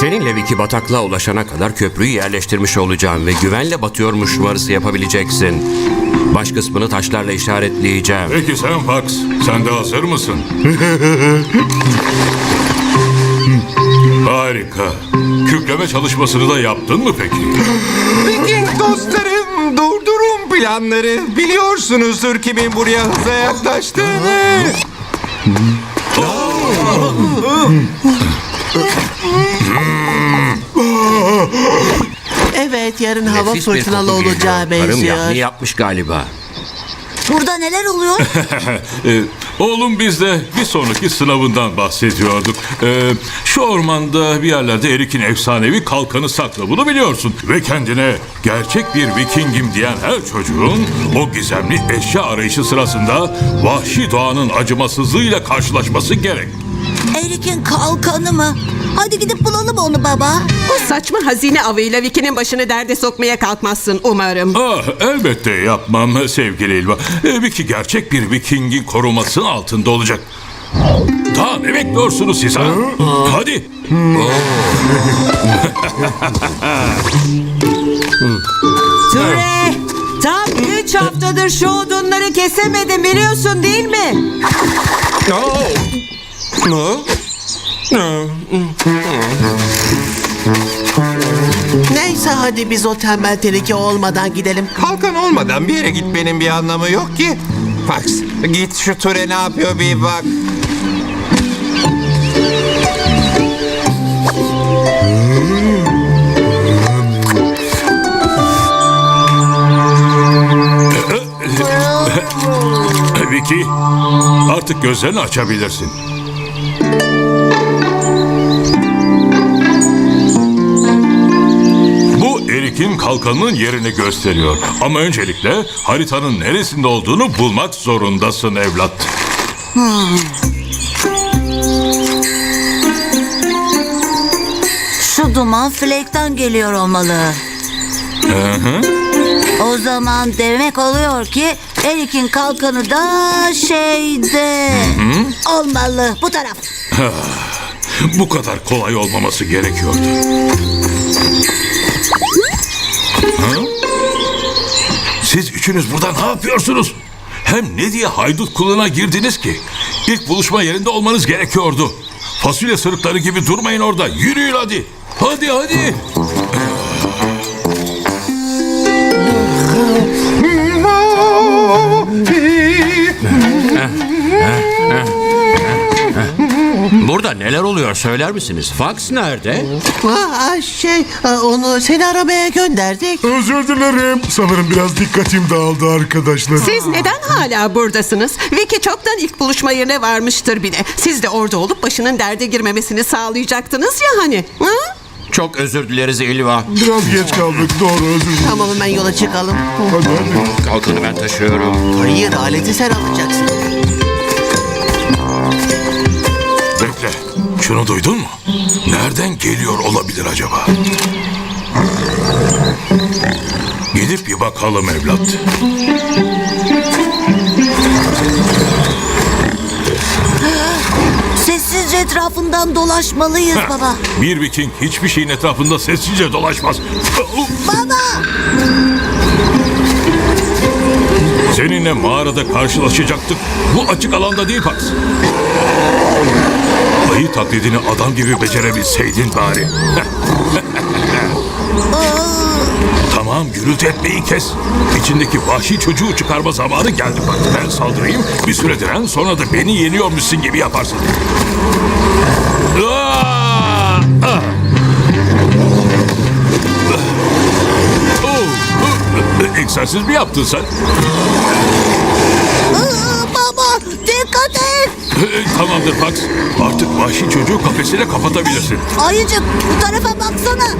Seninle Vicky bataklığa ulaşana kadar köprüyü yerleştirmiş olacağım ve güvenle batıyormuş numarası yapabileceksin. Baş kısmını taşlarla işaretleyeceğim. Peki sen Fox, sen de hazır mısın? Harika. Kükreme çalışmasını da yaptın mı peki? Viking dostlarım durdurun planları. Biliyorsunuzdur kimin buraya hızla yaklaştığını. Evet yarın hava Nefis bir fırtınalı koku geliyor. olacağı Karım benziyor. yapni yapmış galiba. Burada neler oluyor? Ee, oğlum biz de bir sonraki sınavından bahsediyorduk. Ee, şu ormanda bir yerlerde Erik'in efsanevi kalkanı saklı. Bunu biliyorsun. Ve kendine gerçek bir vikingim diyen her çocuğun o gizemli eşya arayışı sırasında vahşi doğanın acımasızlığıyla karşılaşması gerek. Erik'in kalkanı mı? Hadi gidip bulalım onu baba. Bu saçma hazine avıyla Vicky'nin başını derde sokmaya kalkmazsın umarım. Ah, elbette yapmam sevgili İlva. Ee, Vicky gerçek bir vikingin korumasının altında olacak. Daha ne bekliyorsunuz siz ha? Hadi. Ture! Tam üç haftadır şu odunları kesemedim biliyorsun değil mi? Neyse hadi biz o tembel teneke olmadan gidelim. Kalkan olmadan bir yere gitmenin bir anlamı yok ki. Fox git şu ture ne yapıyor bir bak. Vicky, artık gözlerini açabilirsin. Erik'in kalkanının yerini gösteriyor. Ama öncelikle haritanın neresinde olduğunu bulmak zorundasın evlat. Şu duman Flake'ten geliyor olmalı. O zaman demek oluyor ki Erik'in kalkanı da şeyde olmalı bu taraf. Bu kadar kolay olmaması gerekiyordu. Ha? Siz üçünüz burada ne yapıyorsunuz? Hem ne diye haydut kılığına girdiniz ki? İlk buluşma yerinde olmanız gerekiyordu. Fasulye sırıkları gibi durmayın orada. Yürüyün hadi. Hadi hadi. Burada neler oluyor söyler misiniz? Fox nerede? Aa, şey onu seni aramaya gönderdik. Özür dilerim. Sanırım biraz dikkatim dağıldı arkadaşlar. Siz neden hala buradasınız? Vicky çoktan ilk buluşma yerine varmıştır bile. Siz de orada olup başının derde girmemesini sağlayacaktınız ya hani. Hı? Çok özür dileriz İlva. Biraz geç kaldık. Doğru özür dilerim. Tamam hemen yola çıkalım. Hadi hadi. Kalkanı ben taşıyorum. Hayır aleti sen alacaksın. Şunu duydun mu? Nereden geliyor olabilir acaba? Gidip bir bakalım evlat. Sessizce etrafından dolaşmalıyız baba. Bir viking hiçbir şeyin etrafında sessizce dolaşmaz. Baba! Seninle mağarada karşılaşacaktık. Bu açık alanda değil Pax. Ayı taklidini adam gibi becerebilseydin bari. tamam gürültü etmeyi kes. İçindeki vahşi çocuğu çıkarma zamanı geldi bak. Ben saldırayım, bir süre diren sonra da beni yeniyormuşsun gibi yaparsın. Aa! Egzersiz mi yaptın sen? Tamamdır Fox. Artık vahşi çocuğu kafesine kapatabilirsin. Ayıcık bu tarafa baksana.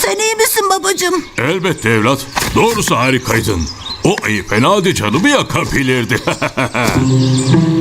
Sen iyi misin babacığım? Elbette evlat. Doğrusu harikaydın. O ayı fena halde canımı yakabilirdi.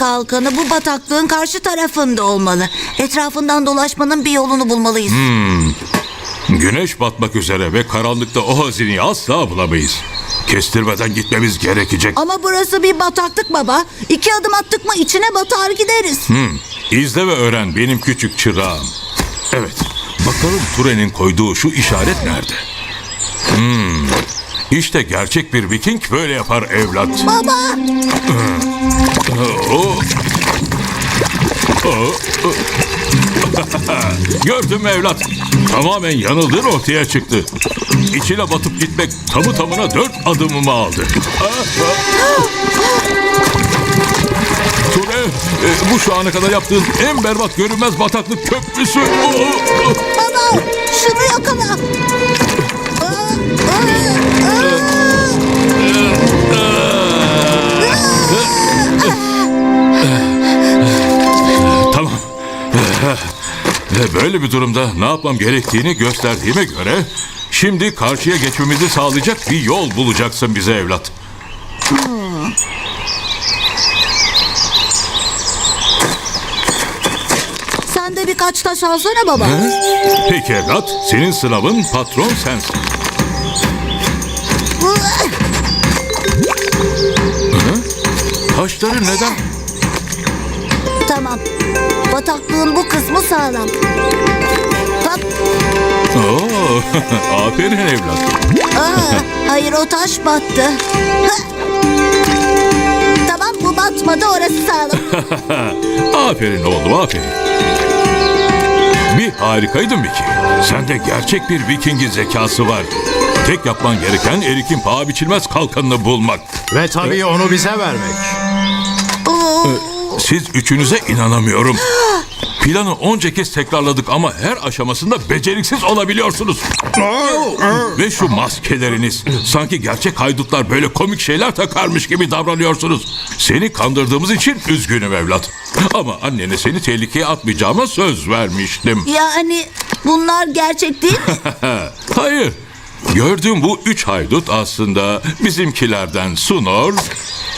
kalkanı bu bataklığın karşı tarafında olmalı. Etrafından dolaşmanın bir yolunu bulmalıyız. Güneş batmak üzere ve karanlıkta o hazineyi asla bulamayız. Kestirmeden gitmemiz gerekecek. Ama burası bir bataklık baba. İki adım attık mı içine batar gideriz. İzle ve öğren benim küçük çırağım. Evet. Bakalım Ture'nin koyduğu şu işaret nerede? Hmm. İşte gerçek bir Viking böyle yapar evlat. Baba. Gördün mü evlat? Tamamen yanıldığın ortaya çıktı. İçine batıp gitmek tamı tamına dört adımımı aldı. Ture, e, bu şu ana kadar yaptığın en berbat görünmez bataklık köprüsü. Baba şunu yakala. Tamam. Böyle bir durumda ne yapmam gerektiğini gösterdiğime göre şimdi karşıya geçmemizi sağlayacak bir yol bulacaksın bize evlat. Sen de birkaç taş alsana baba. Peki evlat, senin sınavın patron sensin. Taşları neden? tamam. Bataklığın bu kısmı sağlam. Bak, Oo, aferin evlat. aa, hayır o taş battı. Ha. tamam bu batmadı orası sağlam. Aferin oğlum, aferin. Bir harikaydın Viking. Sende gerçek bir Viking'in zekası var. Tek yapman gereken Erik'in paha biçilmez kalkanını bulmak. Ve tabii onu bize vermek. Oo, Siz üçünüze inanamıyorum. Planı onca kez tekrarladık ama her aşamasında beceriksiz olabiliyorsunuz. Ve şu maskeleriniz. Sanki gerçek haydutlar böyle komik şeyler takarmış gibi davranıyorsunuz. Seni kandırdığımız için üzgünüm evlat. Ama annene seni tehlikeye atmayacağıma söz vermiştim. yani bunlar gerçek değil mi? Hayır. Gördüğüm bu üç haydut aslında bizimkilerden Sunor,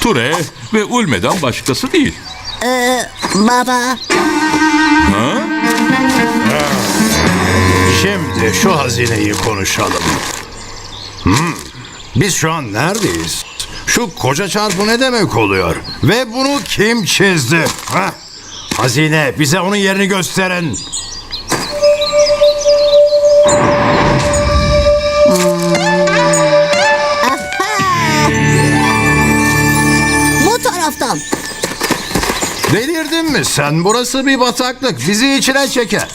Ture ve Ulme'den başkası değil. Ee, baba. Şimdi şu hazineyi konuşalım. Hmm, Biz şu an neredeyiz? Şu koca çarpı ne demek oluyor? Ve bunu kim çizdi? Ha? Hazine bize onun yerini gösterin. Delirdin mi sen? Burası bir bataklık. Bizi içine çeker.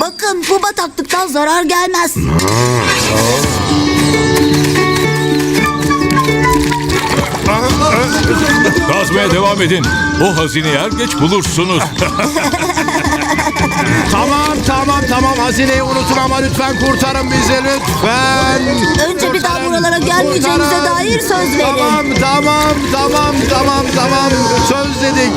Bakın bu bataklıktan zarar gelmez. Kazmaya devam edin. O hazineyi er geç bulursunuz. Tamam tamam tamam hazineyi unutun ama lütfen kurtarın bizi lütfen. Önce bir daha buralara gelmeyeceğimize kurtarın. dair söz verin. Tamam tamam tamam tamam tamam söz dedik.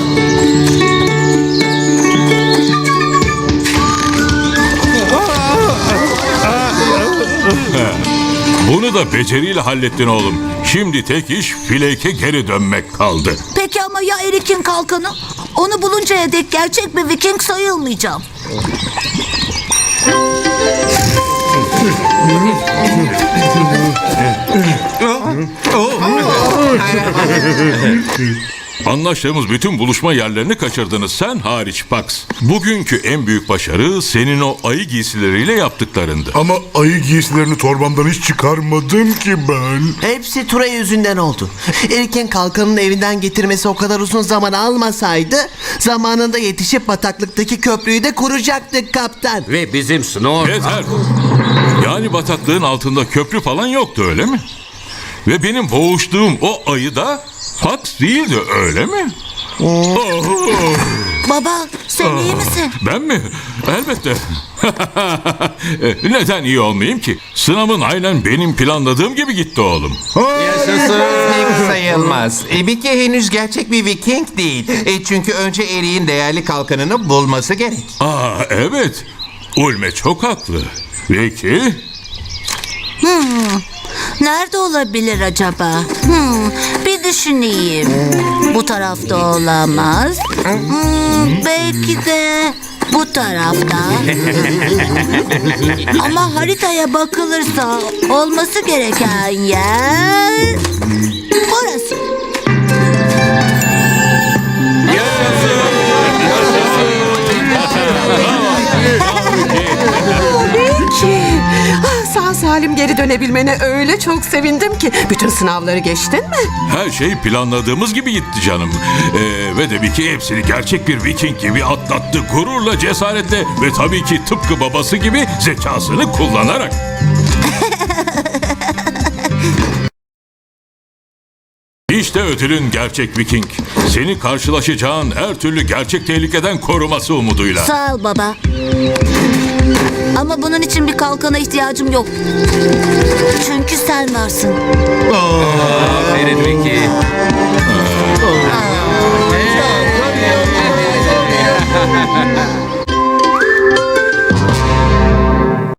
Bunu da beceriyle hallettin oğlum. Şimdi tek iş Flake'e geri dönmek kaldı. Peki ama ya Erik'in kalkanı? Onu buluncaya dek gerçek bir Viking sayılmayacağım. Anlaştığımız bütün buluşma yerlerini kaçırdınız sen hariç Pax. Bugünkü en büyük başarı senin o ayı giysileriyle yaptıklarındı. Ama ayı giysilerini torbamdan hiç çıkarmadım ki ben. Hepsi Ture yüzünden oldu. Erik'in kalkanın evinden getirmesi o kadar uzun zaman almasaydı zamanında yetişip bataklıktaki köprüyü de kuracaktık kaptan. Ve bizim Snor... Yeter. Yani bataklığın altında köprü falan yoktu öyle mi? Ve benim boğuştuğum o ayı da Pax değildi öyle mi? Oh, Baba sen iyi misin? ben mi? Elbette. Neden iyi olmayayım ki? Sınavın aynen benim planladığım gibi gitti oğlum. Pek sayılmaz. E, Vicky henüz gerçek bir Viking değil. E, çünkü önce Erik'in değerli kalkanını bulması gerek. Aa evet. Ulme çok haklı. Peki. Nerede olabilir acaba? Hmm, bir düşüneyim. Bu tarafta olamaz. Hmm, belki de bu tarafta. Ama haritaya bakılırsa olması gereken yer burası. Salim geri dönebilmene öyle çok sevindim ki. Bütün sınavları geçtin mi? Her şey planladığımız gibi gitti canım. Ee, ve de ki hepsini gerçek bir Viking gibi atlattı. Gururla, cesaretle ve tabii ki tıpkı babası gibi zekasını kullanarak. İşte ödülün gerçek Viking. Seni karşılaşacağın her türlü gerçek tehlikeden koruması umuduyla. Sağ ol baba. Ama bunun için bir kalkana ihtiyacım yok. Çünkü sen varsın. Aferin Vicky. Aa.